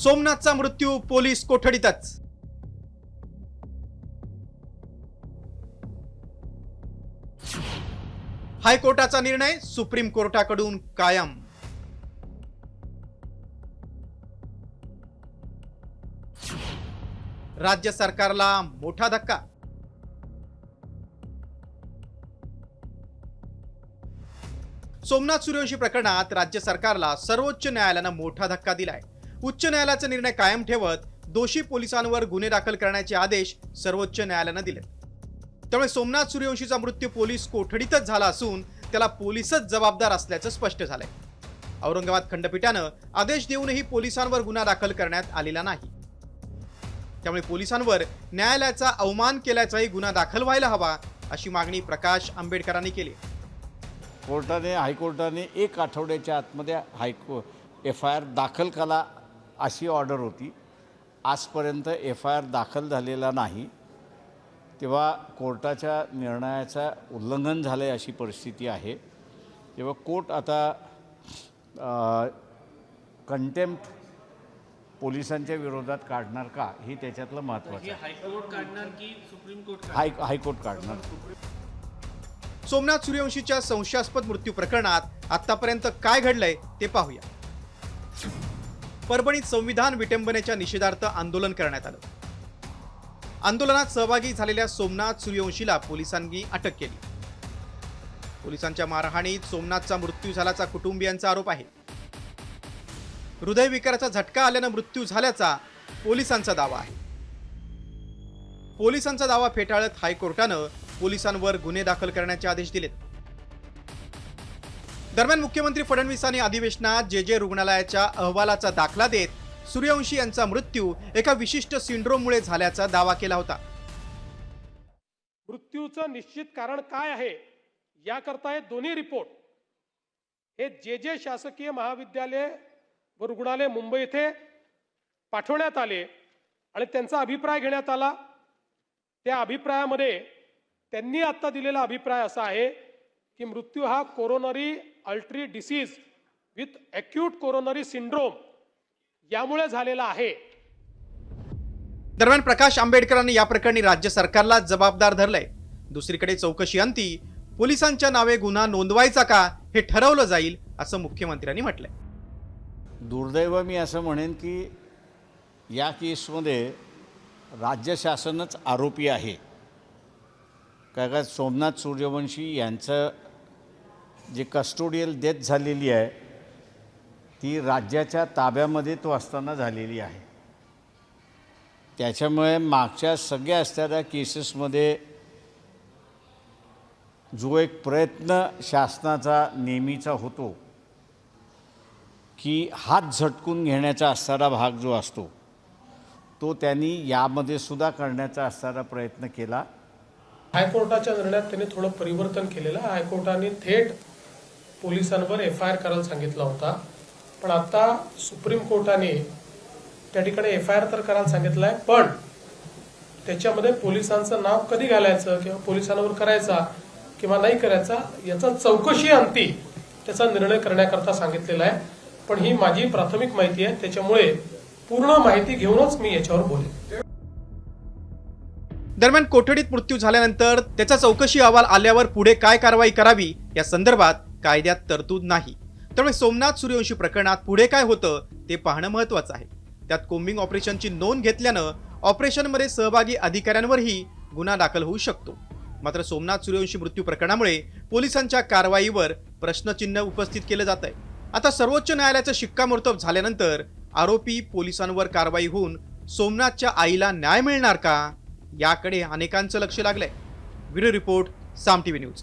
सोमनाथचा मृत्यू पोलीस कोठडीतच. हायकोर्टाचा निर्णय सुप्रीम कोर्टाकडून कायम. राज्य सरकारला मोठा धक्का. सोमनाथ सूर्यवंशी प्रकरणात राज्य सरकारला सर्वोच्च न्यायालयानं मोठा धक्का दिलाय. उच्च न्यायालयाचा निर्णय कायम ठेवत दोषी पोलिसांवर गुन्हे दाखल करण्याचे आदेश सर्वोच्च न्यायालयानं दिले. त्यामुळे सोमनाथ सूर्यवंशीचा मृत्यू पोलीस कोठडीतच झाला असून त्याला पोलीसच जबाबदार असल्याचं स्पष्ट झालंय. औरंगाबाद खंडपीठानं आदेश देऊनही पोलिसांवर गुन्हा दाखल करण्यात आलेला नाही. त्यामुळे पोलिसांवर न्यायालयाचा अवमान केल्याचाही गुन्हा दाखल व्हायला हवा अशी मागणी प्रकाश आंबेडकरांनी केली. कोर्टाने हायकोर्टाने एक आठवड्याच्या आतमध्ये हायको एफ आय आर दाखल करा अशी ऑर्डर होती. आजपर्यंत एफ आय आर दाखल झालेला नाही. तेव्हा कोर्टाच्या निर्णयाचं उल्लंघन झालं आहे अशी परिस्थिती आहे. तेव्हा कोर्ट आता कंटेम्प्ट पोलिसांच्या विरोधात काढणार का? हे त्याच्यातलं महत्त्वाचं आहे. हायकोर्ट काढणार की सुप्रीम कोर्ट हाय हायकोर्ट काढणार. सोमनाथ सूर्यवंशीच्या संशयास्पद मृत्यू प्रकरणात आतापर्यंत काय घडलंय ते पाहूया. परभणीत संविधान विटंबनेच्या निषेधार्थ आंदोलन करण्यात आलं. आंदोलनात सहभागी झालेल्या सोमनाथ सूर्यवंशीला पोलिसांनी अटक केली. पोलिसांच्या मारहाणीत सोमनाथचा मृत्यू झाल्याचा कुटुंबियांचा आरोप आहे. हृदयविकाराचा झटका आल्यानं मृत्यू झाल्याचा पोलिसांचा दावा आहे. पोलिसांचा दावा फेटाळत हायकोर्टानं पोलिसांवर गुन्हे दाखल करण्याचे आदेश दिलेत. दरम्यान मुख्यमंत्री फडणवीसांनी अधिवेशनात जे जे रुग्णालयाच्या अहवालाचा दाखला देत सूर्यवंशी यांचा मृत्यू एका विशिष्ट सिंड्रोममुळे झाल्याचा दावा केला होता. मृत्यूचं निश्चित कारण काय आहे याकरता हे दोन्ही रिपोर्ट. हे जे जे शासकीय महाविद्यालय व रुग्णालय मुंबई येथे पाठवण्यात आले आणि त्यांचा अभिप्राय घेण्यात आला. त्या अभिप्रायामध्ये त्यांनी आत्ता दिलेला अभिप्राय असा आहे की मृत्यू हा coronary artery disease with acute coronary syndrome यामुळे झालेला आहे. दरम्यान प्रकाश आंबेडकरांनी या प्रकरणी राज्य सरकारला जबाबदार धरलंय. दुसरीकडे चौकशी अंती पोलिसांच्या नावे गुन्हा नोंदवायचा का हे ठरवलं जाईल असं मुख्यमंत्र्यांनी म्हटलंय. दुर्दैव मी असं म्हणेन की या केसमध्ये राज्य शासनच आरोपी आहे. काय का सोमनाथ सूर्यवंशी यांचं जे कस्टोडियल डेथ झालेली आहे ती राज्याच्या ताब्यामध्ये तो असताना झालेली आहे. त्याच्यामुळे मागच्या सगळ्या असणाऱ्या केसेसमध्ये जो एक प्रयत्न शासनाचा नेहमीचा होतो की हात झटकून घेण्याचा असणारा भाग जो असतो तो त्यांनी यामध्ये सुद्धा करण्याचा असणारा प्रयत्न केला. हायकोर्टाच्या निर्णयात त्यांनी थोडं परिवर्तन केलेलं. हायकोर्टाने थेट पोलिसांवर एफ आय आर करायला सांगितला होता. पण आता सुप्रीम कोर्टाने त्या ठिकाणी एफ आय आर तर करायला सांगितलं आहे पण त्याच्यामध्ये पोलिसांचं नाव कधी घालायचं किंवा पोलिसांवर करायचा किंवा नाही करायचा याचा चौकशी अंती त्याचा निर्णय करण्याकरता सांगितलेला आहे. पण ही माझी प्राथमिक माहिती आहे त्याच्यामुळे पूर्ण माहिती घेऊनच मी याच्यावर बोलेन. दरम्यान कोठडीत मृत्यू झाल्यानंतर त्याचा चौकशी अहवाल आल्यावर पुढे काय कारवाई करावी या संदर्भात कायद्यात तरतूद नाही. त्यामुळे सोमनाथ सूर्यवंशी प्रकरणात पुढे काय होतं ते पाहणं महत्वाचं आहे. त्यात कोम्बिंग ऑपरेशनची नोंद घेतल्यानं ऑपरेशनमध्ये सहभागी अधिकाऱ्यांवरही गुन्हा दाखल होऊ शकतो. मात्र सोमनाथ सूर्यवंशी मृत्यू प्रकरणामुळे पोलिसांच्या कारवाईवर प्रश्नचिन्ह उपस्थित केलं जात आहे. आता सर्वोच्च न्यायालयाचं शिक्कामोर्तब झाल्यानंतर आरोपी पोलिसांवर कारवाई होऊन सोमनाथच्या आईला न्याय मिळणार का याकडे अनेकांचं लक्ष लागलंय. Video report Saam TV news.